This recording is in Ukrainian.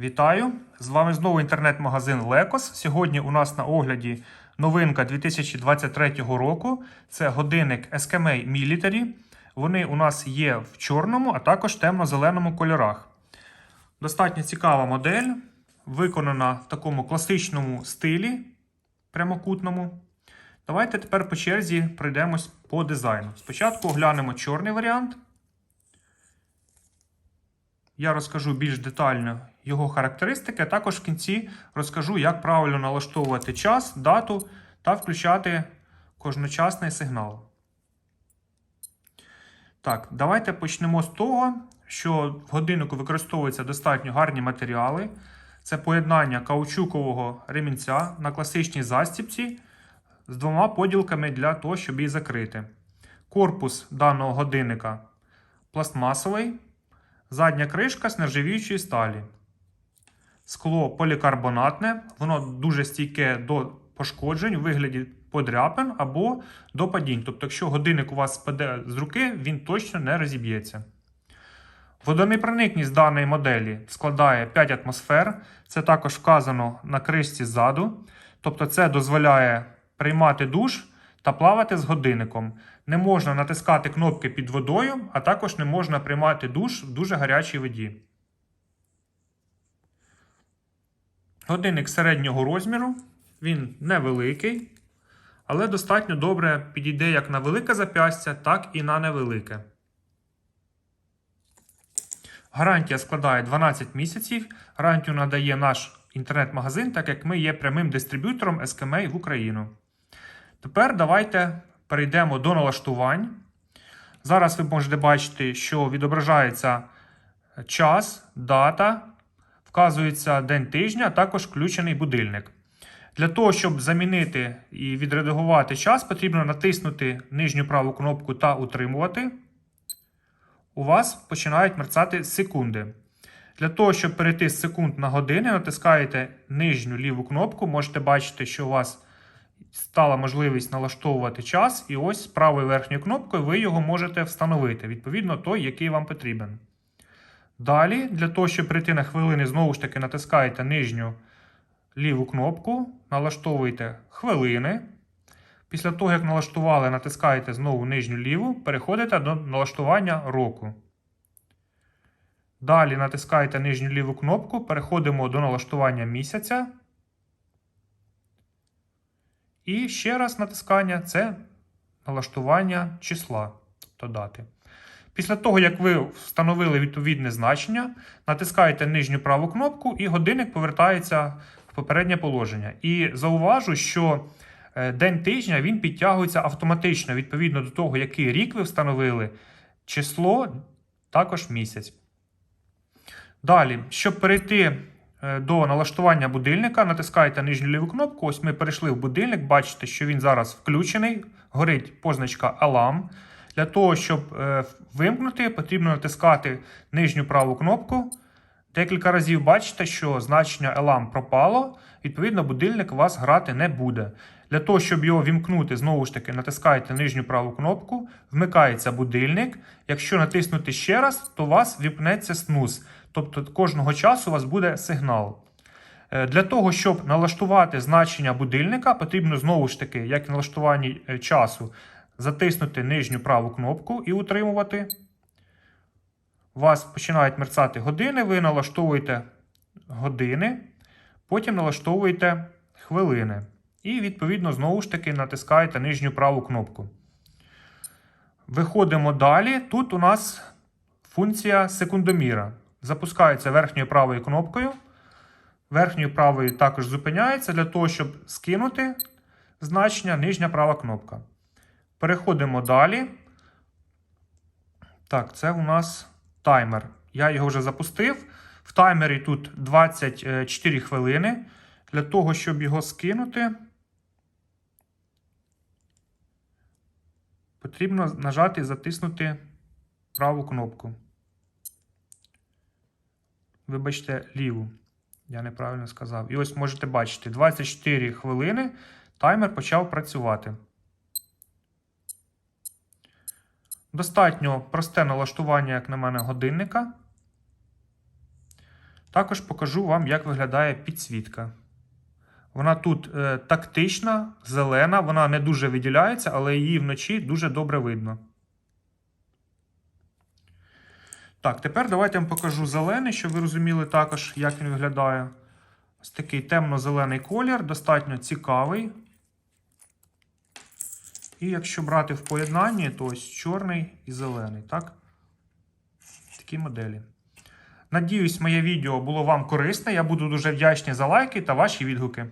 Вітаю! З вами знову інтернет-магазин Лекос. Сьогодні у нас на огляді новинка 2023 року. Це годинник Eskimei Military. Вони у нас є в чорному, а також темно-зеленому кольорах. Достатньо цікава модель, виконана в такому класичному стилі прямокутному. Давайте тепер по черзі пройдемось по дизайну. Спочатку оглянемо чорний варіант. Я розкажу більш детально його характеристики, а також в кінці розкажу, як правильно налаштовувати час, дату та включати кожночасний сигнал. Так, давайте почнемо з того, що в годиннику використовуються достатньо гарні матеріали. Це поєднання каучукового ремінця на класичній застіпці з двома поділками для того, щоб її закрити. Корпус даного годинника пластмасовий. Задня кришка з нержавіючої сталі. Скло полікарбонатне, воно дуже стійке до пошкоджень у вигляді подряпин або до падінь. Тобто, якщо годинник у вас спаде з руки, він точно не розіб'ється. Водонепроникність даної моделі складає 5 атмосфер. Це також вказано на кришці ззаду. Тобто, це дозволяє приймати душ та плавати з годинником. Не можна натискати кнопки під водою, а також не можна приймати душ в дуже гарячій воді. Годинник середнього розміру, він невеликий, але достатньо добре підійде як на велике зап'ястя, так і на невелике. Гарантія складає 12 місяців. Гарантію надає наш інтернет-магазин, так як ми є прямим дистриб'ютором SKMA в Україну. Тепер давайте перейдемо до налаштувань. Зараз ви можете бачити, що відображається час, дата, вказується день тижня, а також включений будильник. Для того, щоб замінити і відредагувати час, потрібно натиснути нижню праву кнопку та утримувати. У вас починають мерцати секунди. Для того, щоб перейти з секунд на години, натискаєте нижню ліву кнопку, можете бачити, що у вас стала можливість налаштовувати час, і ось з правою верхньою кнопкою ви його можете встановити, відповідно той, який вам потрібен. Далі, для того, щоб прийти на хвилини, знову ж таки натискаєте нижню ліву кнопку, налаштовуєте хвилини. Після того, як налаштували, натискаєте знову нижню ліву, переходите до налаштування року. Далі натискаєте нижню ліву кнопку, переходимо до налаштування місяця. І ще раз натискання це налаштування числа, тобто дати. Після того, як ви встановили відповідне значення, натискаєте нижню праву кнопку, і годинник повертається в попереднє положення. І зауважу, що е, день тижня він підтягується автоматично відповідно до того, який рік ви встановили, число, також місяць. Далі, щоб перейти до налаштування будильника, натискаєте нижню ліву кнопку. Ось ми перейшли в будильник. Бачите, що він зараз включений. Горить позначка Алам. Для того, щоб е, вимкнути, потрібно натискати нижню праву кнопку. Декілька разів бачите, що значення Alarm пропало. Відповідно, будильник у вас грати не буде. Для того, щоб його вімкнути, знову ж таки, натискаєте нижню праву кнопку, вмикається будильник. Якщо натиснути ще раз, то у вас вімкнеться снус. Тобто кожного часу у вас буде сигнал. Е, Для того, щоб налаштувати значення будильника, потрібно знову ж таки, як і налаштуванні е, часу, затиснути нижню праву кнопку і утримувати. У вас починають мерцати години, ви налаштовуєте години, потім налаштовуєте хвилини. І, відповідно, знову ж таки натискаєте нижню праву кнопку. Виходимо далі. Тут у нас функція секундоміра. Запускається верхньою правою кнопкою. Верхньою правою також зупиняється для того, щоб скинути значення нижня права кнопка. Переходимо далі. Так, це у нас таймер. Я його вже запустив. В таймері тут 24 хвилини. Для того, щоб його скинути, потрібно нажати і затиснути праву кнопку. Вибачте, ліву. Я неправильно сказав. І ось можете бачити, 24 хвилини таймер почав працювати. Достатньо просте налаштування, як на мене, годинника. Також покажу вам, як виглядає підсвітка. Вона тут е, тактична, зелена, вона не дуже виділяється, але її вночі дуже добре видно. Так, тепер давайте я вам покажу зелений, щоб ви розуміли також, як він виглядає. Ось такий темно-зелений колір, достатньо цікавий. І якщо брати в поєднанні, то ось чорний і зелений, так? Такі моделі. Надіюсь, моє відео було вам корисне. Я буду дуже вдячний за лайки та ваші відгуки.